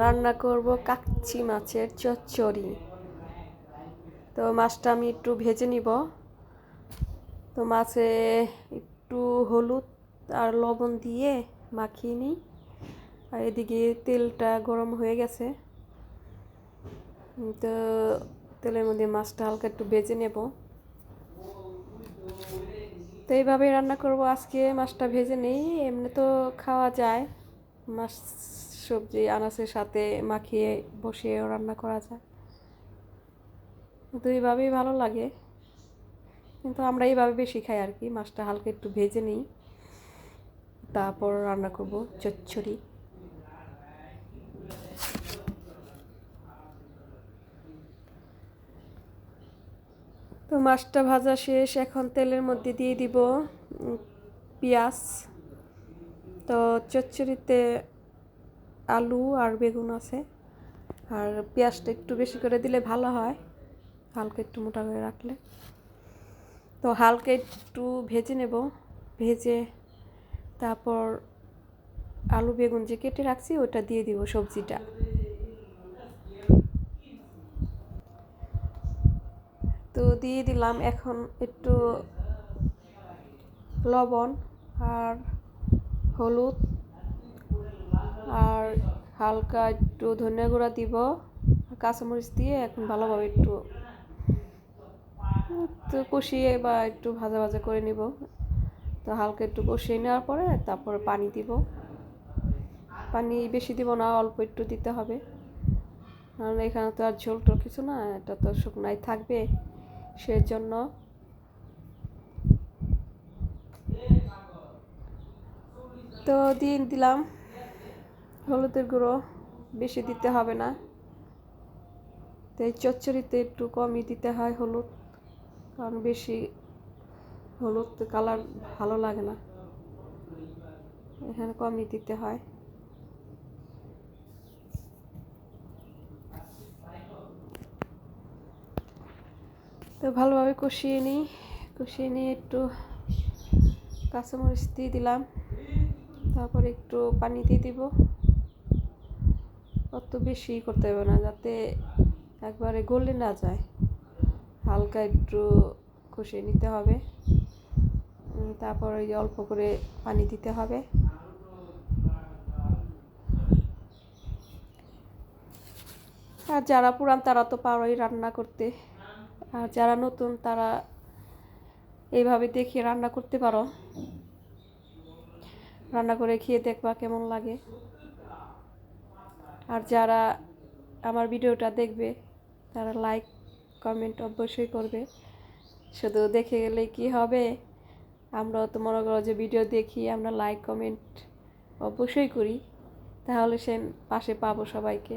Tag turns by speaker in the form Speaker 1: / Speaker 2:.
Speaker 1: রান্না করব কাচ্চি মাছের চচ্চড়ি। তো মাছটা আমি একটু ভেজে নিব। তো মাছে একটু হলুদ আর লবণ দিয়ে মাখিয়ে নিই। আর এদিকে তেলটা গরম হয়ে গেছে। তো তেলের মধ্যে মাছটা হালকা একটু ভেজে নেব। তো এইভাবেই রান্না করব। আজকে মাছটা ভেজে নেই, এমনি তো খাওয়া যায়। মাছ সবজি আনাজের সাথে মাখিয়ে বসিয়েও রান্না করা যায়। দুইভাবেই ভালো লাগে। কিন্তু আমরা এইভাবে বেশি খাই আর কি। মাছটা হালকা একটু ভেজে নিই। তারপর রান্না করব চচ্চড়ি। তো মাছটা ভাজা শেষ। এখন তেলের মধ্যে দিয়ে দিব পেঁয়াজ। তো চচ্চড়িতে আলু আর বেগুন আছে। আর পেঁয়াজটা একটু বেশি করে দিলে ভালো হয়, হালকা একটু মোটা করে রাখলে। তো হালকা একটু ভেজে নেব, ভেজে তারপর আলু বেগুন যে কেটে রাখছি ওটা দিয়ে দিব সবজিটা। তো দিয়ে দিলাম এখন একটু লবণ আর হলুদ। আর হালকা একটু ধনিয়া গুঁড়া দিব কাঁচামরিচ দিয়ে এখন ভালোভাবে একটু তো কষিয়ে বা একটু ভাজা ভাজা করে নিব। তো হালকা একটু কষিয়ে নেওয়ার পরে তারপরে পানি দিব। পানি বেশি দিব না, অল্প একটু দিতে হবে। কারণ এখানে তো আর ঝোল টোল কিছু না, এটা তো শুকনাই থাকবে, সেজন্য তো দিয়ে দিলাম। হলুদের গুঁড়ো বেশি দিতে হবে না। তো এই চচ্চড়িতে একটু কমই দিতে হয় হলুদ, কারণ বেশি হলুদ কালার ভালো লাগে না। এখানে কমই দিতে হয়। তো ভালোভাবে কষিয়ে নিই, কষিয়ে নিয়ে একটু কাঁচামরিচ দিয়ে দিলাম। তারপর একটু পানি দিয়ে দিব। অত বেশি করতে হবে না, যাতে একবারে গলে না যায়। হালকা একটু কষিয়ে নিতে হবে। তারপর ওই অল্প করে পানি দিতে হবে। আর যারা পুরান তারা তো পারোই রান্না করতে। আর যারা নতুন তারা এইভাবে দেখে রান্না করতে পারো। রান্না করে খেয়ে দেখবা কেমন লাগে। আর যারা আমার ভিডিওটা দেখবে, তারা লাইক কমেন্ট অবশ্যই করবে। শুধু দেখে গেলে কি হবে? আমরা তো মনে করো যে ভিডিও দেখি, আমরা লাইক কমেন্ট অবশ্যই করি। তাহলে সে পাশে পাবো সবাইকে।